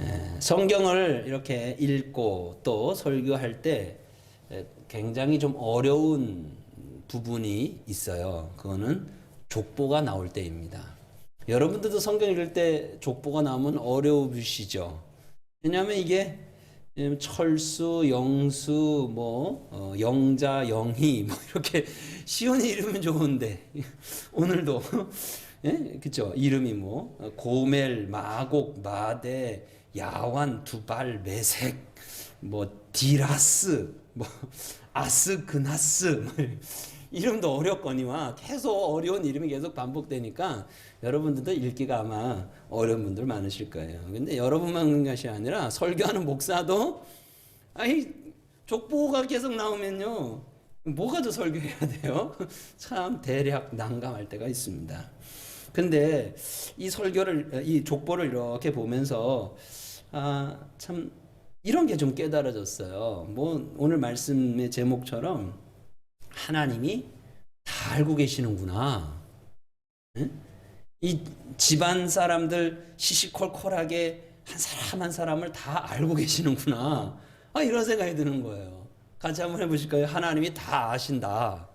에, 성경을 이렇게 읽고 또 설교할 때 에, 굉장히 좀 어려운 부분이 있어요. 그거는 족보가 나올 때입니다. 여러분들도 성경 읽을 때 족보가 나오면 어려우시죠. 왜냐하면 이게 음, 철수, 영수, 뭐 어, 영자, 영희 뭐 이렇게 쉬운 이름은 좋은데 오늘도 예? 그죠? 이름이 뭐 어, 고멜, 마곡, 마대, 야완, 두발, 메색, 뭐 디라스, 뭐 아스그나스 뭐 이름도 어렵거니와 계속 어려운 이름이 계속 반복되니까 여러분들도 읽기가 아마 어려운 분들 많으실 거예요. 근데 여러분만 그런 것이 아니라 설교하는 목사도 아니 족보가 계속 나오면요. 뭐가 더 설교해야 돼요? 참 대략 난감할 때가 있습니다. 근데 이 설교를 이 족보를 이렇게 보면서 아 참 이런 게 좀 깨달아졌어요. 뭐 오늘 말씀의 제목처럼 하나님이 다 알고 계시는구나. 응? 이 집안 사람들 시시콜콜하게 한 사람 한 사람을 다 알고 계시는구나. 아 이런 생각이 드는 거예요. 같이 한번 해보실까요? 하나님이 다 아신다.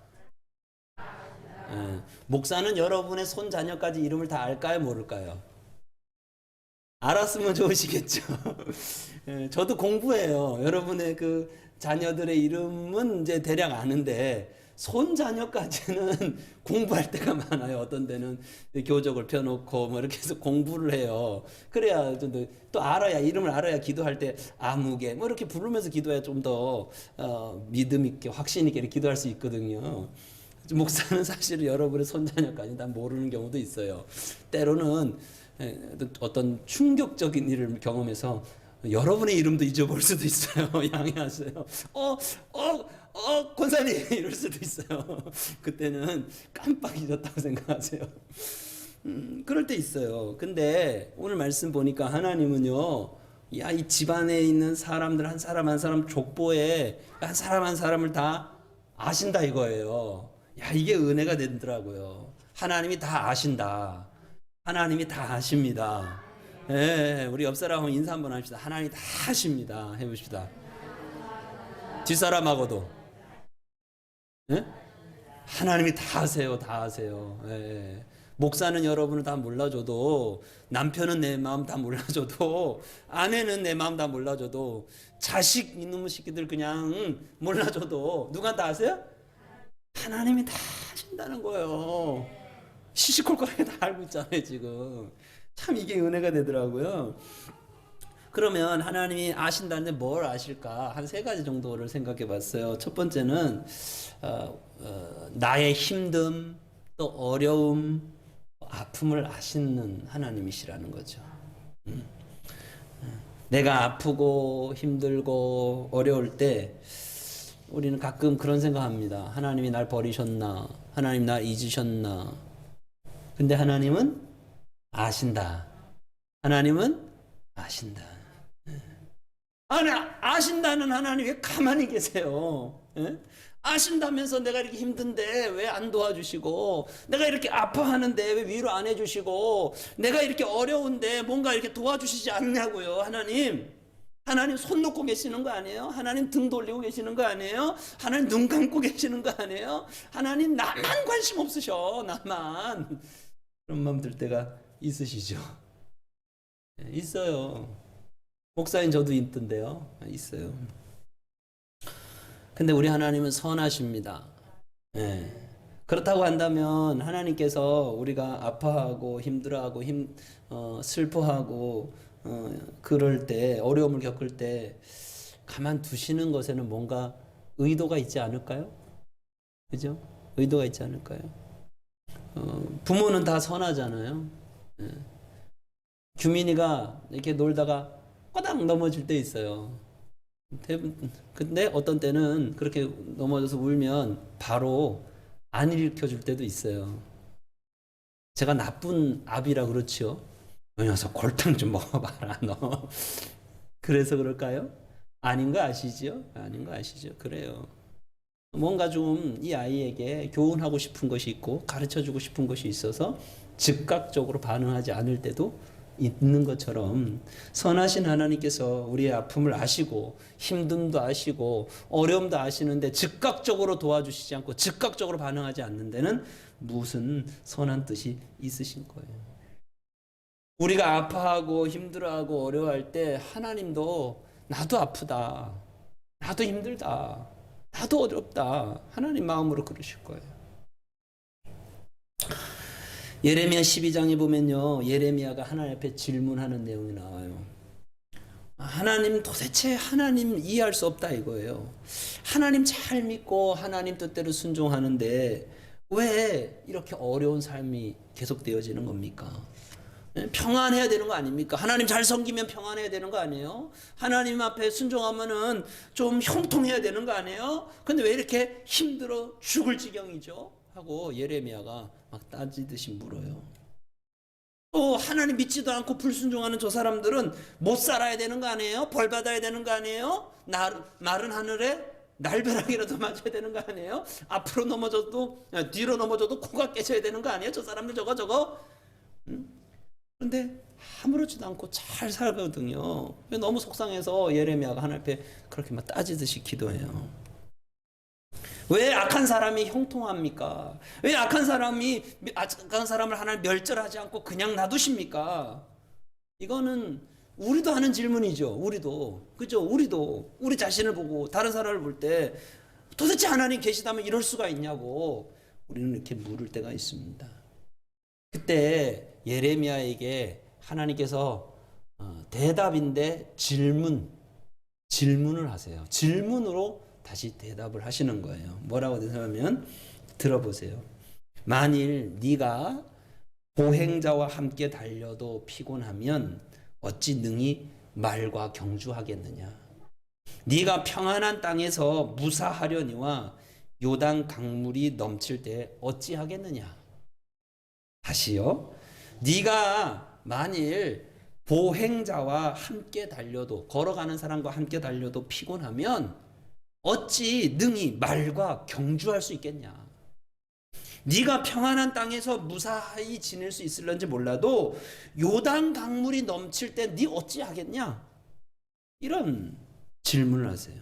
예. 목사는 여러분의 손 자녀까지 이름을 다 알까요, 모를까요? 알았으면 좋으시겠죠. 예, 저도 공부해요. 여러분의 그 자녀들의 이름은 이제 대략 아는데 손 자녀까지는 공부할 때가 많아요. 어떤 데는 교적을 펴놓고 뭐 이렇게 해서 공부를 해요. 그래야 또 알아야 이름을 알아야 기도할 때 아무개 뭐 이렇게 부르면서 기도해야 좀더 어, 믿음 있게 확신 있게 기도할 수 있거든요. 목사는 사실 여러분의 손자녀까지 다 모르는 경우도 있어요. 때로는 에, 어떤 충격적인 일을 경험해서 여러분의 이름도 잊어버릴 수도 있어요. 양해하세요. 어, 어, 어, 권사님 이럴 수도 있어요. 그때는 깜빡 잊었다고 생각하세요. 음, 그럴 때 있어요. 근데 오늘 말씀 보니까 하나님은요, 야, 이 집안에 있는 사람들 한 사람 한 사람 족보에 한 사람 한 사람을 다 아신다 이거예요. 야, 이게 은혜가 되더라고요. 하나님이 다 아신다. 하나님이 다 아십니다. 예, 우리 옆 사람하고 인사 한번 합시다. 하나님이 다 아십니다. 해봅시다. 뒷사람하고도. 예? 하나님이 다 아세요. 다 아세요. 예. 목사는 여러분을 다 몰라줘도 남편은 내 마음 다 몰라줘도 아내는 내 마음 다 몰라줘도 자식 이놈의 새끼들 그냥 몰라줘도 누가 다 아세요? 하나님이 다 아신다는 거예요. 시시콜콜하게 다 알고 있잖아요 지금. 참 이게 은혜가 되더라고요. 그러면 하나님이 아신다는데 뭘 아실까? 한 세 가지 정도를 생각해 봤어요. 첫 번째는 어, 어, 나의 힘듦, 또 어려움, 아픔을 아시는 하나님이시라는 거죠. 음. 내가 아프고 힘들고 어려울 때 우리는 가끔 그런 생각합니다. 하나님이 날 버리셨나? 하나님 날 잊으셨나? 근데 하나님은 아신다. 하나님은 아신다. 아니, 아신다는 하나님 왜 가만히 계세요? 예? 아신다면서 내가 이렇게 힘든데 왜 안 도와주시고, 내가 이렇게 아파하는데 왜 위로 안 해주시고, 내가 이렇게 어려운데 뭔가 이렇게 도와주시지 않냐고요, 하나님. 하나님 손 놓고 계시는 거 아니에요? 하나님 등 돌리고 계시는 거 아니에요? 하나님 눈 감고 계시는 거 아니에요? 하나님 나만 관심 없으셔, 나만. 그런 마음 들 때가 있으시죠? 예, 있어요. 목사인 저도 있던데요. 있어요. 근데 우리 하나님은 선하십니다. 예. 그렇다고 한다면 하나님께서 우리가 아파하고 힘들어하고 힘 어, 슬퍼하고 어, 그럴 때 어려움을 겪을 때 가만 두시는 것에는 뭔가 의도가 있지 않을까요? 그죠? 의도가 있지 않을까요? 어, 부모는 다 선하잖아요. 예. 규민이가 이렇게 놀다가 꼬당 넘어질 때 있어요. 근데 어떤 때는 그렇게 넘어져서 울면 바로 안 일으켜 줄 때도 있어요. 제가 나쁜 아비라 그렇지요. 너 녀석 골탕 좀 먹어봐라 너. 그래서 그럴까요? 아닌 거 아시죠? 아닌 거 아시죠? 그래요. 뭔가 좀 이 아이에게 교훈하고 싶은 것이 있고 가르쳐 주고 싶은 것이 있어서 즉각적으로 반응하지 않을 때도 있는 것처럼 선하신 하나님께서 우리의 아픔을 아시고 힘듦도 아시고 어려움도 아시는데 즉각적으로 도와주시지 않고 즉각적으로 반응하지 않는 데는 무슨 선한 뜻이 있으신 거예요. 우리가 아파하고 힘들어하고 어려워할 때 하나님도 나도 아프다. 나도 힘들다. 나도 어렵다. 하나님 마음으로 그러실 거예요. 예레미야 12장에 보면요. 예레미야가 하나님 앞에 질문하는 내용이 나와요. 하나님 도대체 하나님 이해할 수 없다 이거예요. 하나님 잘 믿고 하나님 뜻대로 순종하는데 왜 이렇게 어려운 삶이 계속되어지는 겁니까? 예, 평안해야 되는 거 아닙니까? 하나님 잘 섬기면 평안해야 되는 거 아니에요? 하나님 앞에 순종하면은 좀 형통해야 되는 거 아니에요? 근데 왜 이렇게 힘들어 죽을 지경이죠? 하고 예레미야가 막 따지듯이 물어요. 또 하나님 믿지도 않고 불순종하는 저 사람들은 못 살아야 되는 거 아니에요? 벌 받아야 되는 거 아니에요? 날, 마른 하늘에 날벼락이라도 맞아야 되는 거 아니에요? 앞으로 넘어져도 아, 뒤로 넘어져도 코가 깨져야 되는 거 아니에요? 저 사람들 저거 저거 음? 그런데 아무렇지도 않고 잘 살거든요. 너무 속상해서 예레미야가 하나님 앞에 그렇게 막 따지듯이 기도해요. 왜 악한 사람이 형통합니까? 왜 악한 사람이 악한 사람을 하나님 멸절하지 않고 그냥 놔두십니까? 이거는 우리도 하는 질문이죠. 우리도 그죠? 우리도 우리 자신을 보고 다른 사람을 볼 때 도대체 하나님 계시다면 이럴 수가 있냐고 우리는 이렇게 물을 때가 있습니다. 그때 예레미야에게 하나님께서 어, 대답인데 질문 질문을 하세요. 질문으로 다시 대답을 하시는 거예요. 뭐라고 대답하면 들어보세요. 만일 네가 보행자와 함께 달려도 피곤하면 어찌 능히 말과 경주하겠느냐? 네가 평안한 땅에서 무사하려니와 요단 강물이 넘칠 때 어찌하겠느냐? 다시요. 네가 만일 보행자와 함께 달려도 걸어가는 사람과 함께 달려도 피곤하면 어찌 능히 말과 경주할 수 있겠냐? 네가 평안한 땅에서 무사히 지낼 수 있을런지 몰라도 요단 강물이 넘칠 때 네 어찌 하겠냐? 이런 질문을 하세요.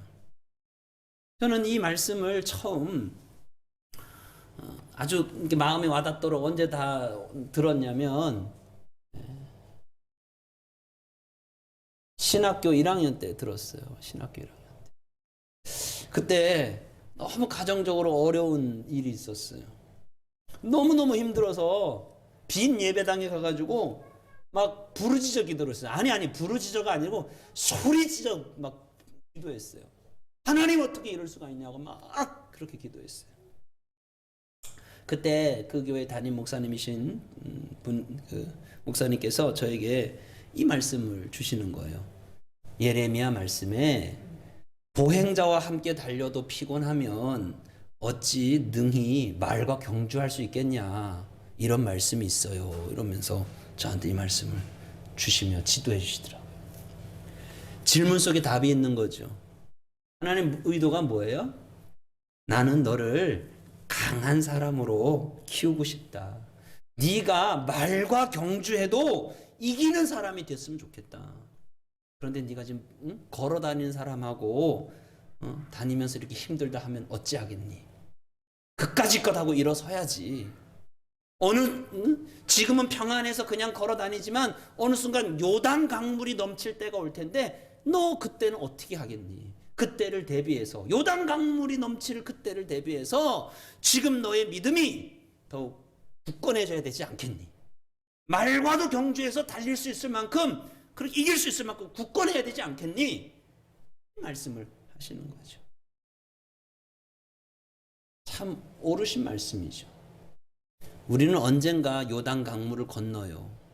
저는 이 말씀을 처음 어, 아주 마음에 와닿도록 언제 다 들었냐면 예, 신학교 1학년 때 들었어요. 신학교 1학년 때. 그때 너무 가정적으로 어려운 일이 있었어요. 너무너무 힘들어서 빈 예배당에 가가지고 막 부르짖어 기도를 했어요. 아니 아니 부르짖어가 아니고 소리짖어 막 기도했어요. 하나님 어떻게 이럴 수가 있냐고 막 그렇게 기도했어요. 그때 그 교회 담임 목사님이신 음, 분, 그 목사님께서 저에게 이 말씀을 주시는 거예요. 예레미야 말씀에 보행자와 함께 달려도 피곤하면 어찌 능히 말과 경주할 수 있겠냐 이런 말씀이 있어요. 이러면서 저한테 이 말씀을 주시며 지도해 주시더라고요. 질문 속에 답이 있는 거죠. 하나님 의도가 뭐예요? 나는 너를 강한 사람으로 키우고 싶다. 네가 말과 경주해도 이기는 사람이 됐으면 좋겠다. 그런데 네가 지금 응? 걸어 다니는 사람하고 어? 다니면서 이렇게 힘들다 하면 어찌하겠니? 그까짓 것 하고 일어서야지. 어느 응? 지금은 평안해서 그냥 걸어 다니지만 어느 순간 요단 강물이 넘칠 때가 올 텐데 너 그때는 어떻게 하겠니? 그때를 대비해서 요단 강물이 넘칠 그때를 대비해서 지금 너의 믿음이 더욱 굳건해져야 되지 않겠니? 말과도 경주해서 달릴 수 있을 만큼 그렇게 이길 수 있을 만큼 굳건해야 되지 않겠니? 말씀을 하시는 거죠. 참 옳으신 말씀이죠. 우리는 언젠가 요단 강물을 건너요.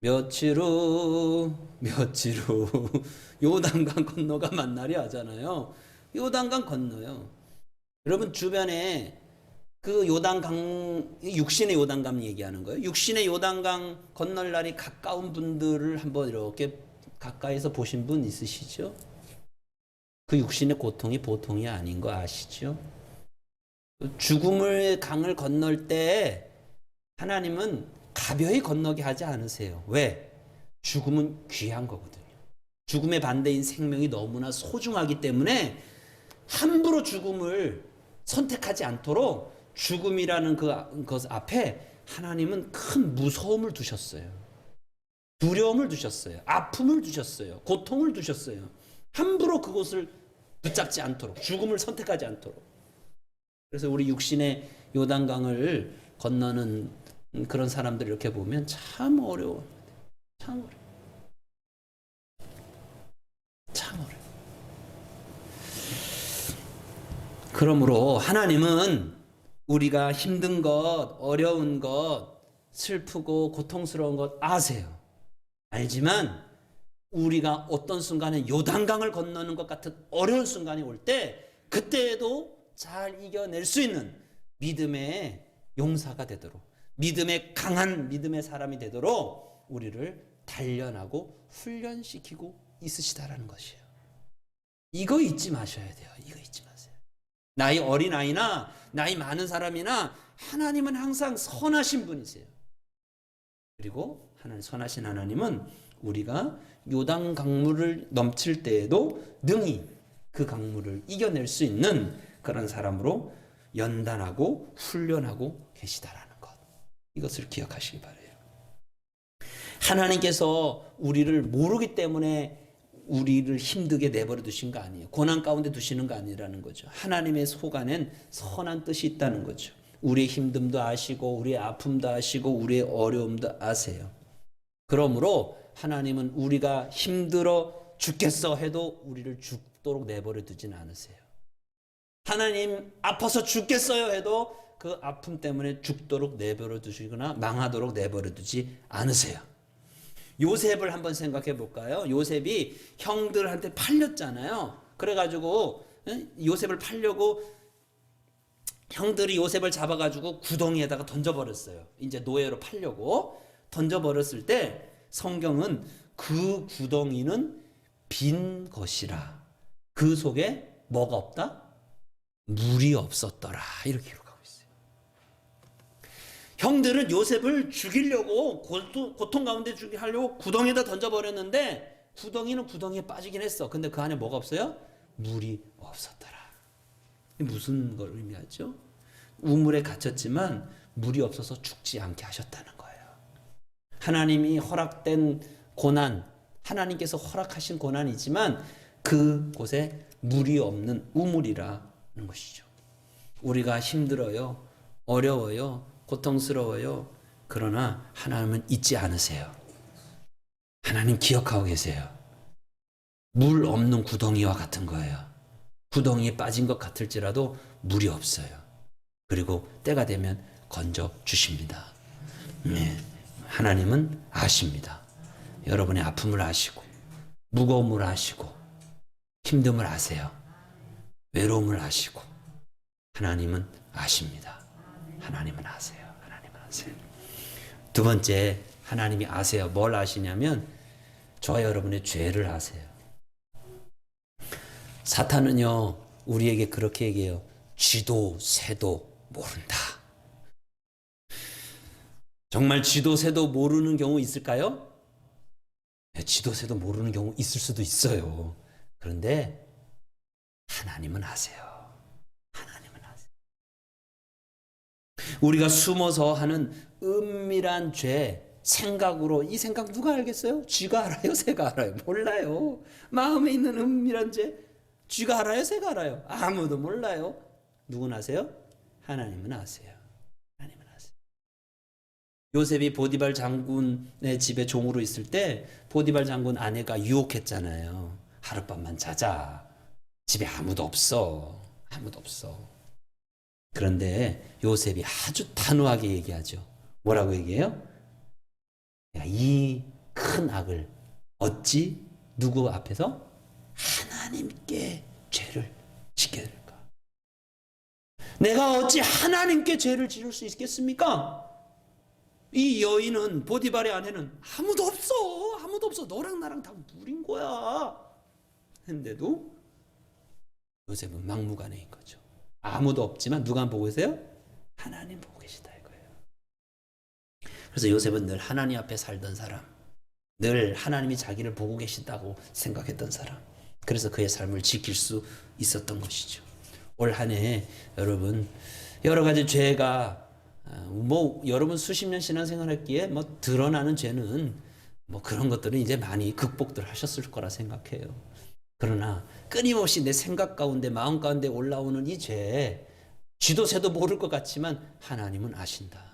며칠 후, 며칠 후, 요단강 건너가 만날이 하잖아요. 요단강 건너요. 여러분, 주변에 그 요단강, 육신의 요단강 얘기하는 거예요. 육신의 요단강 건널 날이 가까운 분들을 한번 이렇게 가까이서 보신 분 있으시죠? 그 육신의 고통이 보통이 아닌 거 아시죠? 죽음의 강을 건널 때 하나님은 가벼이 건너게 하지 않으세요. 왜? 죽음은 귀한 거거든요. 죽음의 반대인 생명이 너무나 소중하기 때문에 함부로 죽음을 선택하지 않도록 죽음이라는 그 것 앞에 하나님은 큰 무서움을 두셨어요. 두려움을 두셨어요. 아픔을 두셨어요. 고통을 두셨어요. 함부로 그곳을 붙잡지 않도록 죽음을 선택하지 않도록. 그래서 우리 육신의 요단강을 건너는 그런 사람들 이렇게 보면 참 어려워. 참 어려워. 참 어려워. 그러므로 하나님은 우리가 힘든 것, 어려운 것, 슬프고 고통스러운 것 아세요. 알지만 우리가 어떤 순간에 요단강을 건너는 것 같은 어려운 순간이 올 때 그때에도 잘 이겨낼 수 있는 믿음의 용사가 되도록 믿음의 강한 믿음의 사람이 되도록 우리를 단련하고 훈련시키고 있으시다라는 것이에요. 이거 잊지 마셔야 돼요. 이거 잊지 마세요. 나이 어린 아이나 나이 많은 사람이나 하나님은 항상 선하신 분이세요. 그리고 하나님 선하신 하나님은 우리가 요단 강물을 넘칠 때에도 능히 그 강물을 이겨낼 수 있는 그런 사람으로 연단하고 훈련하고 계시다라는 것. 이것을 기억하시기 바래요. 하나님께서 우리를 모르기 때문에 우리를 힘들게 내버려 두신 거 아니에요. 고난 가운데 두시는 거 아니라는 거죠. 하나님의 속 안엔 선한 뜻이 있다는 거죠. 우리의 힘듦도 아시고 우리의 아픔도 아시고 우리의 어려움도 아세요. 그러므로 하나님은 우리가 힘들어 죽겠어 해도 우리를 죽도록 내버려 두진 않으세요. 하나님 아파서 죽겠어요 해도 그 아픔 때문에 죽도록 내버려 두시거나 망하도록 내버려 두지 않으세요. 요셉을 한번 생각해 볼까요? 요셉이 형들한테 팔렸잖아요. 그래가지고 응? 요셉을 팔려고 형들이 요셉을 잡아가지고 구덩이에다가 던져버렸어요. 이제 노예로 팔려고 던져버렸을 때 성경은 그 구덩이는 빈 것이라 그 속에 뭐가 없다? 물이 없었더라 이렇게. 형들은 요셉을 죽이려고 고통, 가운데 죽게 하려고 구덩이에다 던져버렸는데 구덩이는 구덩이에 빠지긴 했어. 근데 그 안에 뭐가 없어요? 물이 없었더라. 무슨 걸 의미하죠? 우물에 갇혔지만 물이 없어서 죽지 않게 하셨다는 거예요. 하나님이 허락된 고난, 하나님께서 허락하신 고난이지만 그곳에 물이 없는 우물이라는 것이죠. 우리가 힘들어요. 어려워요. 고통스러워요. 그러나 하나님은 잊지 않으세요. 하나님 기억하고 계세요. 물 없는 구덩이와 같은 거예요. 구덩이에 빠진 것 같을지라도 물이 없어요. 그리고 때가 되면 건져 주십니다. 네. 하나님은 아십니다. 여러분의 아픔을 아시고, 무거움을 아시고, 힘듦을 아세요. 외로움을 아시고, 하나님은 아십니다. 하나님은 아세요. 하나님은 아세요. 두 번째, 하나님이 아세요. 뭘 아시냐면, 저와 여러분의 죄를 아세요. 사탄은요, 우리에게 그렇게 얘기해요. 쥐도 새도 모른다. 정말 쥐도 새도 모르는 경우 있을까요? 네, 쥐도 새도 모르는 경우 있을 수도 있어요. 그런데 하나님은 아세요. 하나님은 아세요. 우리가 숨어서 하는 은밀한 죄, 생각으로 이 생각 누가 알겠어요? 쥐가 알아요? 새가 알아요? 몰라요. 마음에 있는 은밀한 죄, 쥐가 알아요? 새가 알아요? 아무도 몰라요. 누군 아세요? 하나님은 아세요. 하나님은 아세요. 요셉이 보디발 장군의 집에 종으로 있을 때 보디발 장군 아내가 유혹했잖아요. 하룻밤만 자자. 집에 아무도 없어. 아무도 없어. 그런데 요셉이 아주 단호하게 얘기하죠. 뭐라고 얘기해요? 이큰 악을 어찌 누구 앞에서 하나님께 죄를 짓게 될까? 내가 어찌 하나님께 죄를 지을 수 있겠습니까? 이 여인은 보디발의 아내는 아무도 없어 아무도 없어 너랑 나랑 다 물인 거야 했는데도 요셉은 막무가내인 거죠 아무도 없지만 누가 보고 계세요? 하나님 보고 계시다 이거예요 그래서 요셉은 늘 하나님 앞에 살던 사람, 늘 하나님이 자기를 보고 계신다고 생각했던 사람. 그래서 그의 삶을 지킬 수 있었던 것이죠. 올 한 해 여러분 여러 가지 죄가 아, 뭐 여러분 수십 년 신앙생활했기에 뭐 드러나는 죄는 뭐 그런 것들은 이제 많이 극복들 하셨을 거라 생각해요. 그러나 끊임없이 내 생각 가운데 마음 가운데 올라오는 이 죄, 쥐도 새도 모를 것 같지만 하나님은 아신다.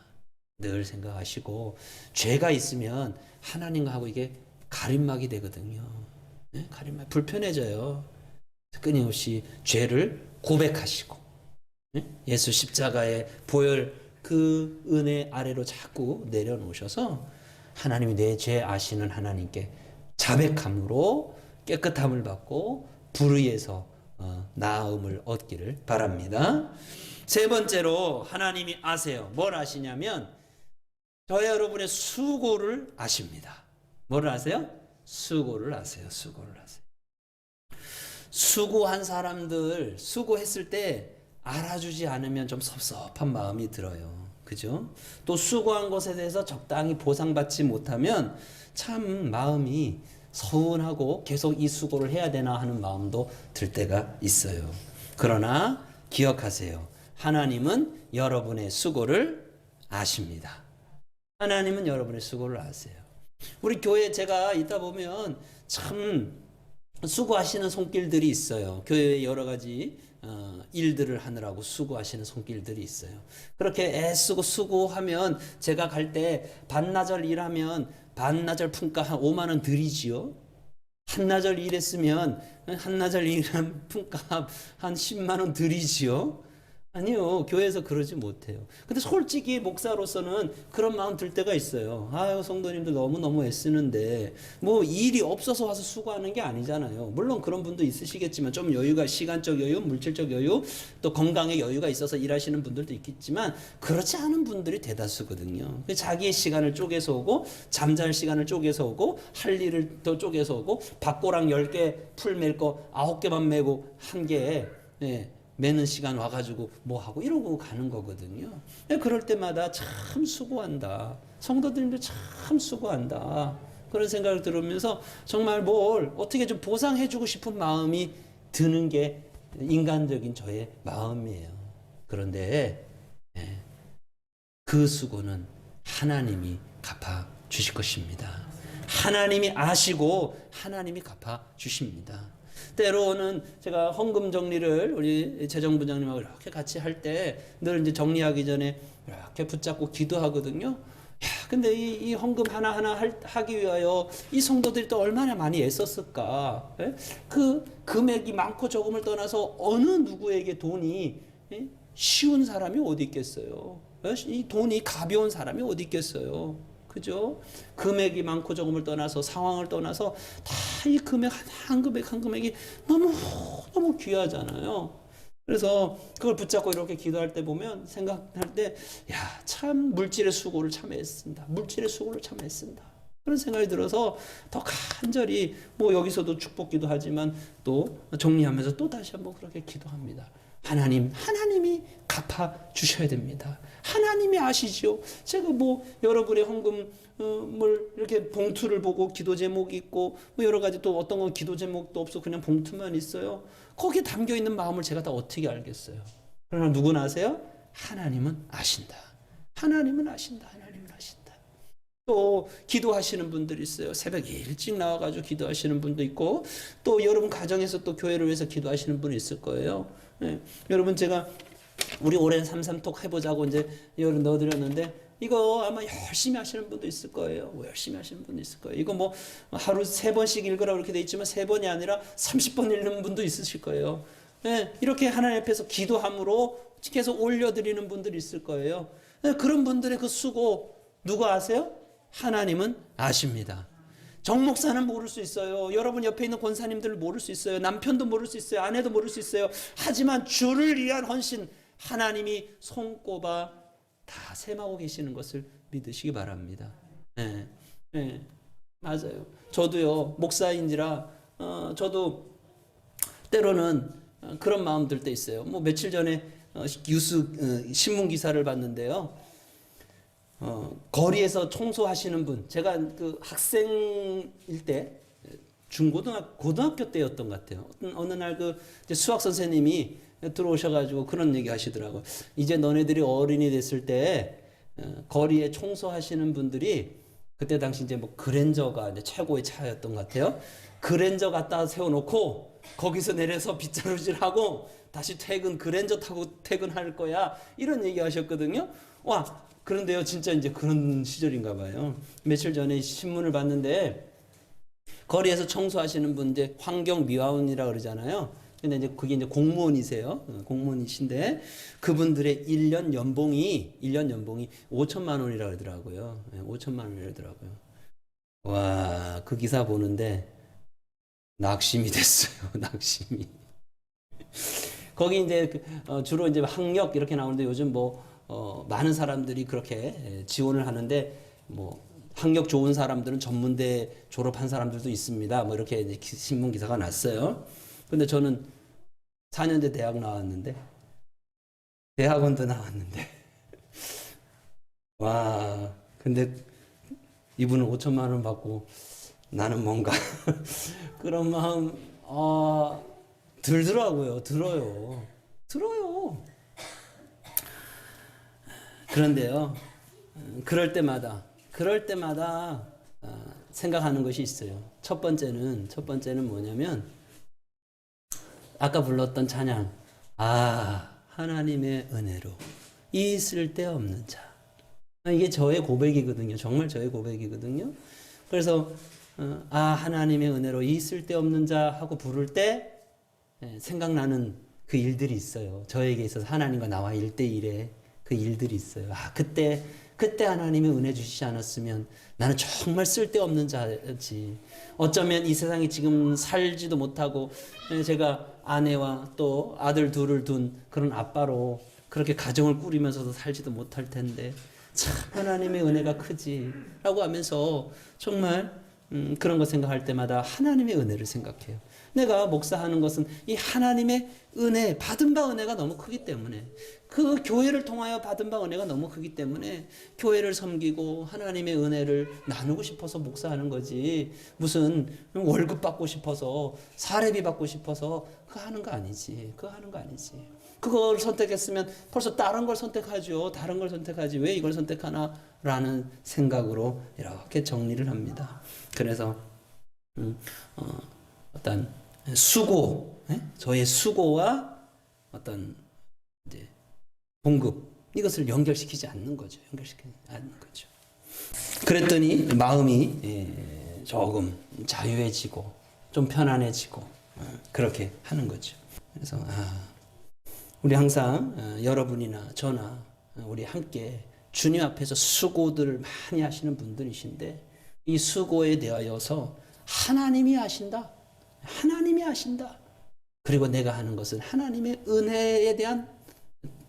늘 생각하시고 죄가 있으면 하나님하고 이게 가림막이 되거든요. 네? 가림막 불편해져요. 끊임없이 죄를 고백하시고 네? 예수 십자가의 보혈 그 은혜 아래로 자꾸 내려놓으셔서 하나님이 내 죄 아시는 하나님께 자백함으로 깨끗함을 받고 불의에서 어, 나음을 얻기를 바랍니다. 세 번째로 하나님이 아세요. 뭘 아시냐면 저 여러분의 수고를 아십니다. 뭐를 아세요? 수고를 아세요. 수고를 아세요. 수고한 사람들 수고했을 때 알아주지 않으면 좀 섭섭한 마음이 들어요. 그죠? 또 수고한 것에 대해서 적당히 보상받지 못하면 참 마음이 서운하고 계속 이 수고를 해야 되나 하는 마음도 들 때가 있어요. 그러나 기억하세요. 하나님은 여러분의 수고를 아십니다. 하나님은 여러분의 수고를 아세요. 우리 교회 제가 있다 보면 참 수고하시는 손길들이 있어요. 교회에 여러 가지 어, 일들을 하느라고 수고하시는 손길들이 있어요. 그렇게 애쓰고 수고하면 제가 갈 때 반나절 일하면 반나절 품가 한 5만 원 드리지요. 한나절 일했으면 한나절 일한 품값 한 10만 원 드리지요. 아니요, 교회에서 그러지 못해요. 근데 솔직히 목사로서는 그런 마음 들 때가 있어요. 아유, 성도님들 너무너무 애쓰는데, 뭐 일이 없어서 와서 수고하는 게 아니잖아요. 물론 그런 분도 있으시겠지만, 좀 여유가, 시간적 여유, 물질적 여유, 또 건강의 여유가 있어서 일하시는 분들도 있겠지만, 그렇지 않은 분들이 대다수거든요. 자기의 시간을 쪼개서 오고, 잠잘 시간을 쪼개서 오고, 할 일을 더 쪼개서 오고, 박고랑 10개 풀 맬 거 9개만 메고 한 개에, 예. 매는 시간 와가지고 뭐 하고 이러고 가는 거거든요. 그럴 때마다 참 수고한다. 성도들도 참 수고한다. 그런 생각을 들으면서 정말 뭘 어떻게 좀 보상해주고 싶은 마음이 드는 게 인간적인 저의 마음이에요. 그런데 예, 그 수고는 하나님이 갚아 주실 것입니다. 하나님이 아시고 하나님이 갚아 주십니다. 때로는 제가 헌금 정리를 우리 재정부장님하고 이렇게 같이 할 때 늘 이제 정리하기 전에 이렇게 붙잡고 기도하거든요. 야, 근데 이, 이 헌금 하나하나 할, 하기 위하여 이 성도들이 또 얼마나 많이 애썼을까. 예? 그 금액이 많고 적음을 떠나서 어느 누구에게 돈이 예? 쉬운 사람이 어디 있겠어요. 예? 이 돈이 가벼운 사람이 어디 있겠어요. 그죠? 금액이 많고 적음을 떠나서 상황을 떠나서 다 이 금액 한, 한 금액 한 금액이 너무 너무 귀하잖아요. 그래서 그걸 붙잡고 이렇게 기도할 때 보면 생각할 때 야 참 물질의 수고를 참 애쓴다. 물질의 수고를 참 애쓴다. 그런 생각이 들어서 더 간절히 뭐 여기서도 축복 기도 하지만 또 정리하면서 또 다시 한번 그렇게 기도합니다. 하나님, 하나님이 갚아 주셔야 됩니다. 하나님이 아시지요. 제가 뭐 여러분의 헌금을 이렇게 봉투를 보고 기도 제목이 있고 뭐 여러 가지 또 어떤 건 기도 제목도 없어 그냥 봉투만 있어요. 거기에 담겨 있는 마음을 제가 다 어떻게 알겠어요. 그러나 누구나 아세요? 하나님은 아신다. 하나님은 아신다. 하나님은 아신다. 또 기도하시는 분들이 있어요. 새벽에 일찍 나와가지고 기도하시는 분도 있고 또 여러분 가정에서 또 교회를 위해서 기도하시는 분이 있을 거예요. 네. 여러분 제가 우리 오랜 삼삼톡 해보자고 이제 여러분 넣어드렸는데 이거 아마 열심히 하시는 분도 있을 거예요. 뭐 열심히 하시는 분도 있을 거예요. 이거 뭐 하루 세 번씩 읽으라 그렇게 돼 있지만 세 번이 아니라 30번 읽는 분도 있으실 거예요. 네. 이렇게 하나님 앞에서 기도함으로 계속 올려드리는 분들이 있을 거예요. 네. 그런 분들의 그 수고 누가 아세요? 하나님은 아십니다. 정 목사는 모를 수 있어요. 여러분 옆에 있는 권사님들 모를 수 있어요. 남편도 모를 수 있어요. 아내도 모를 수 있어요. 하지만 주를 위한 헌신 하나님이 손꼽아 다 셈하고 계시는 것을 믿으시기 바랍니다. 네, 네, 맞아요. 저도요 목사인지라 어, 저도 때로는 어, 그런 마음 들 때 있어요. 뭐 며칠 전에 어, 뉴스 어, 신문 기사를 봤는데요. 어, 거리에서 청소하시는 분, 제가 그 학생일 때 중고등학교 고등학교 때였던 것 같아요. 어느 날 그 수학 선생님이 들어오셔가지고 그런 얘기 하시더라고. 이제 너네들이 어른이 됐을 때 어, 거리에 청소하시는 분들이 그때 당시 이제 뭐 그랜저가 이제 최고의 차였던 것 같아요. 그랜저 갖다 세워놓고 거기서 내려서 빗자루질하고 다시 퇴근 그랜저 타고 퇴근할 거야 이런 얘기 하셨거든요. 와 그런데요 진짜 이제 그런 시절인가 봐요. 며칠 전에 신문을 봤는데 거리에서 청소하시는 분 이제 환경 미화원이라 그러잖아요. 근데 이제 그게 이제 공무원이세요. 어, 공무원이신데 그분들의 1년 연봉이 1년 연봉이 5천만 원이라 그러더라고요. 예, 5천만 원이라 그러더라고요. 와, 그 기사 보는데 낙심이 됐어요. 낙심이. 거기 이제 그, 어, 주로 이제 학력 이렇게 나오는데 요즘 뭐 어, 많은 사람들이 그렇게 예, 지원을 하는데 뭐 학력 좋은 사람들은 전문대 졸업한 사람들도 있습니다. 뭐 이렇게 기- 신문 기사가 났어요. 근데 저는 4년제 대학 나왔는데 대학원도 나왔는데 와 근데 이분은 5천만 원 받고 나는 뭔가 그런 마음 어, 들더라고요 들어요 들어요 그런데요 음, 그럴 때마다 그럴 때마다 아, 생각하는 것이 있어요. 첫 번째는 첫 번째는 뭐냐면 아까 불렀던 찬양 아 하나님의 은혜로 이 쓸데없는 자. 아, 이게 저의 고백이거든요. 정말 저의 고백이거든요. 그래서 어, 아 하나님의 은혜로 이 쓸데없는 자 하고 부를 때 예, 생각나는 그 일들이 있어요. 저에게 있어서 하나님과 나와 일대일의 그 일들이 있어요 아 그때 그때 하나님의 은혜 주시지 않았으면 나는 정말 쓸데없는 자였지. 어쩌면 이 세상에 지금 살지도 못하고 예, 제가 아내와 또 아들 둘을 둔 그런 아빠로 그렇게 가정을 꾸리면서도 살지도 못할 텐데 참 하나님의 은혜가 크지라고 하면서 정말 음, 그런 거 생각할 때마다 하나님의 은혜를 생각해요. 내가 목사하는 것은 이 하나님의 은혜, 받은 바 은혜가 너무 크기 때문에 그 교회를 통하여 받은 바 은혜가 너무 크기 때문에 교회를 섬기고 하나님의 은혜를 나누고 싶어서 목사하는 거지. 무슨 월급 받고 싶어서 사례비 받고 싶어서 그거 하는 거 아니지. 그거 하는 거 아니지. 그걸 선택했으면 벌써 다른 걸 선택하죠. 다른 걸 선택하지. 왜 이걸 선택하나? 라는 생각으로 이렇게 정리를 합니다. 그래서 음, 어, 어떤 수고 예? 저의 수고와 어떤 이제 공급 이것을 연결시키지 않는 거죠. 연결시키지 않는 거죠. 그랬더니 마음이 예, 조금 자유해지고 좀 편안해지고 어, 그렇게 하는 거죠. 그래서 아, 우리 항상 어, 여러분이나 저나 어, 우리 함께 주님 앞에서 수고들을 많이 하시는 분들이신데 이 수고에 대하여서 하나님이 하신다. 하나님이 하신다. 그리고 내가 하는 것은 하나님의 은혜에 대한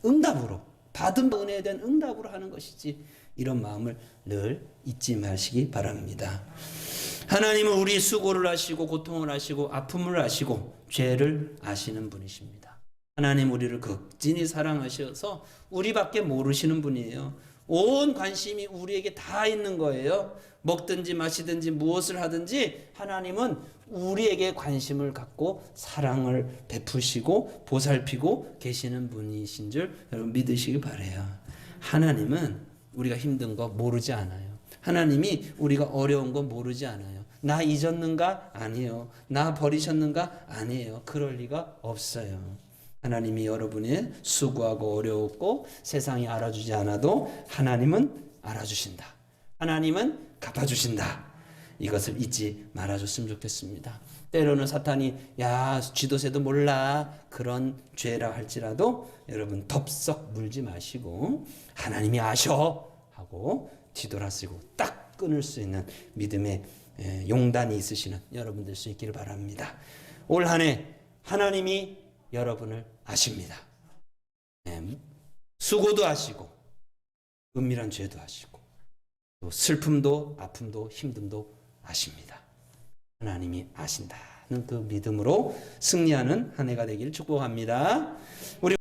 응답으로 받은 은혜에 대한 응답으로 하는 것이지 이런 마음을 늘 잊지 마시기 바랍니다. 하나님은 우리 수고를 하시고 고통을 하시고 아픔을 하시고 죄를 아시는 분이십니다. 하나님 우리를 극진히 사랑하셔서 우리밖에 모르시는 분이에요. 온 관심이 우리에게 다 있는 거예요. 먹든지 마시든지 무엇을 하든지 하나님은 우리에게 관심을 갖고 사랑을 베푸시고 보살피고 계시는 분이신 줄 여러분 믿으시기 바래요. 하나님은 우리가 힘든 거 모르지 않아요. 하나님이 우리가 어려운 거 모르지 않아요. 나 잊었는가? 아니에요. 나 버리셨는가? 아니에요. 그럴 리가 없어요. 하나님이 여러분의 수고하고 어려웠고 세상이 알아주지 않아도 하나님은 알아주신다. 하나님은 갚아주신다. 이것을 잊지 말아줬으면 좋겠습니다. 때로는 사탄이 야 쥐도새도 몰라 그런 죄라 할지라도 여러분 덥석 물지 마시고 하나님이 아셔 하고 뒤돌아쓰고 딱 끊을 수 있는 믿음의 에, 용단이 있으시는 여러분들 수 있기를 바랍니다. 올 한해 하나님이 여러분을 아십니다. 예, 수고도 하시고 은밀한 죄도 하시고 또 슬픔도 아픔도 힘듦도 아십니다. 하나님이 아신다는 그 믿음으로 승리하는 한 해가 되기를 축복합니다. 우리